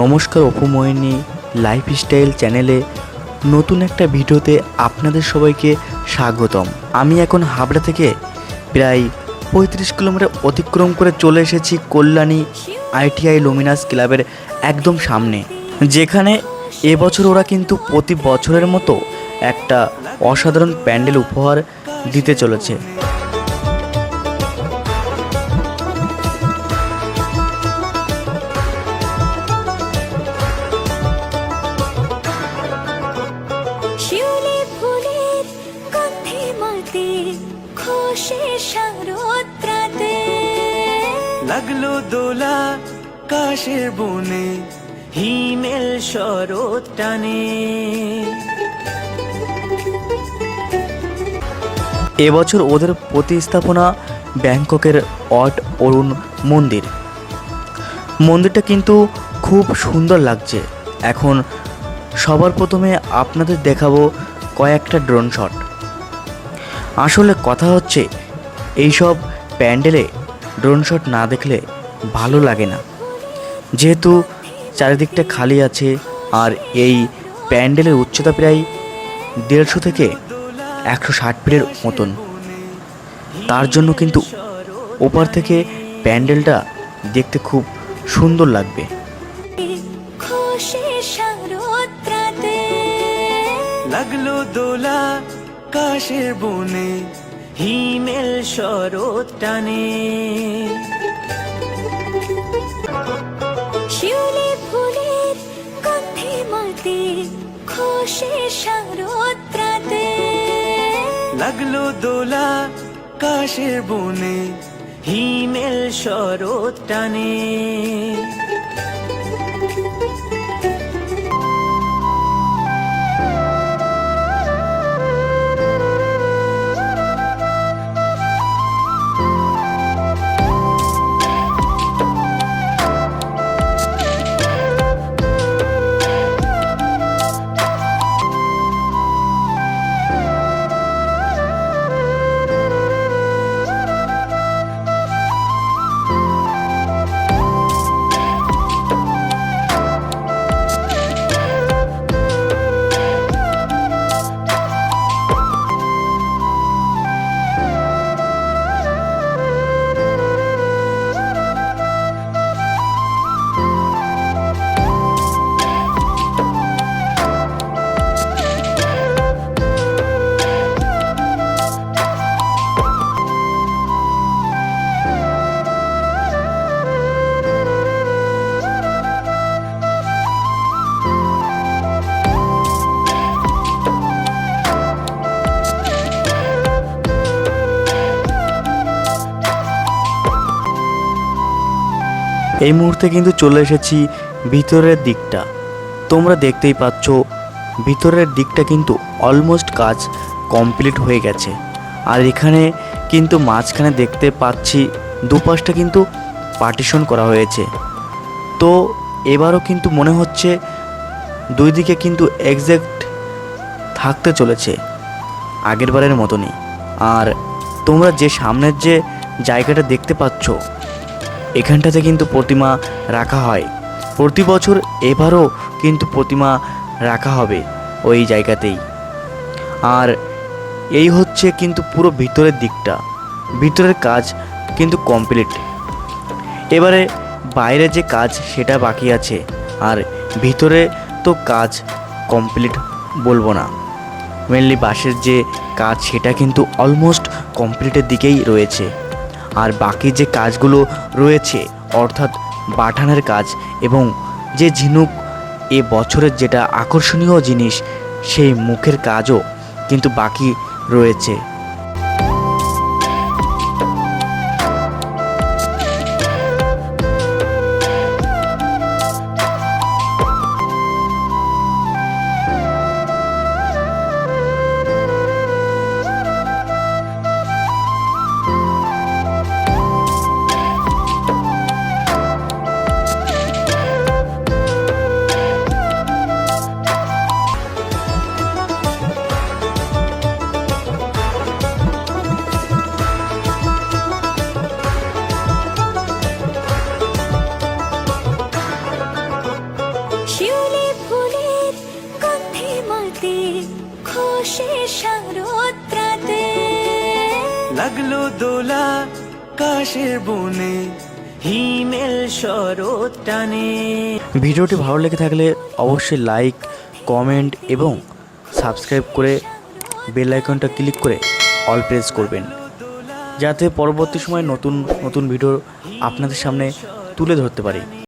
নমস্কার অপুময়নী লাইফস্টাইল চ্যানেলে নতুন একটা ভিডিওতে আপনাদের সবাইকে স্বাগতম। আমি এখন হাবড়া থেকে প্রায় পঁয়ত্রিশ কিলোমিটার অতিক্রম করে চলে এসেছি কল্যাণী আইটিআই লুমিনাস ক্লাবের একদম সামনে, যেখানে এবছর ওরা কিন্তু প্রতি বছরের মতো একটা অসাধারণ প্যান্ডেল উপহার দিতে চলেছে। শারদ্রাতে লাগল দোলা কাশের বনে হিমেল শরৎ টানে। এবছর ওদের প্রতিস্থাপনা ব্যাংককের অট অরুণ মন্দির। মন্দিরটা কিন্তু খুব সুন্দর লাগছে। এখন সবার প্রথমে আপনাদের দেখাবো কয়েকটা ড্রোন শট। আসলে কথা হচ্ছে এইসব প্যান্ডেলে ড্রোন শট না দেখলে ভালো লাগে না। যেহেতু চারিদিকটা খালি আছে আর এই প্যান্ডেলের উচ্চতা প্রায় দেড়শো থেকে একশো ষাট ফিটের মতন। তার জন্য কিন্তু ওপার থেকে প্যান্ডেলটা দেখতে খুব সুন্দর লাগবে। লাগল দোলা কাশের বনে হিমেল শরৎ টানে। শিউলি ফুলের গন্ধে মাতে খসে শারদ্রাতে লাগল দোলা কাশের বনে হিমেল শরৎ টানে। এই মুহূর্তে কিন্তু চলে এসেছি ভিতরের দিকটা। তোমরা দেখতেই পাচ্ছ, ভিতরের দিকটা কিন্তু অলমোস্ট কাজ কমপ্লিট হয়ে গেছে। আর এখানে কিন্তু মাঝখানে দেখতে পাচ্ছি, দুপাশটা কিন্তু পার্টিশন করা হয়েছে। তো এবারও কিন্তু মনে হচ্ছে, দুই দিকে কিন্তু এক্স্যাক্ট থাকতে চলেছে, আগেরবারের মতনই। আর তোমরা যে সামনের যে জায়গাটা দেখতে পাচ্ছ এখানটাতে কিন্তু প্রতিমা রাখা হয়। প্রতি বছর এবারও কিন্তু প্রতিমা রাখা হবে ওই জায়গাতেই। আর এই হচ্ছে কিন্তু পুরো ভিতরের দিকটা। ভিতরের কাজ কিন্তু কমপ্লিট। এবারে বাইরে যে কাজ সেটা বাকি আছে। আর ভিতরে তো কাজ কমপ্লিট বলব না। মেনলি বাসের যে কাজ সেটা কিন্তু অলমোস্ট কমপ্লিটের দিকেই রয়েছে। আর বাকি যে কাজগুলো রয়েছে, অর্থাৎ বাঠানের কাজ এবং যে ঝিনুক, এ বছরের যেটা আকর্ষণীয় জিনিস, সেই মুখের কাজও কিন্তু বাকি রয়েছে। লাগল দোলা কাশের বনে হিমেল শরৎ টানে। ভিডিওটি ভালো লেগে থাকলে অবশ্যই লাইক কমেন্ট এবং সাবস্ক্রাইব করে বেল আইকনটা ক্লিক করে অল প্রেস করবেন। যাতে পরবর্তী সময় নতুন নতুন ভিডিও আপনাদের সামনে তুলে ধরতে পারি।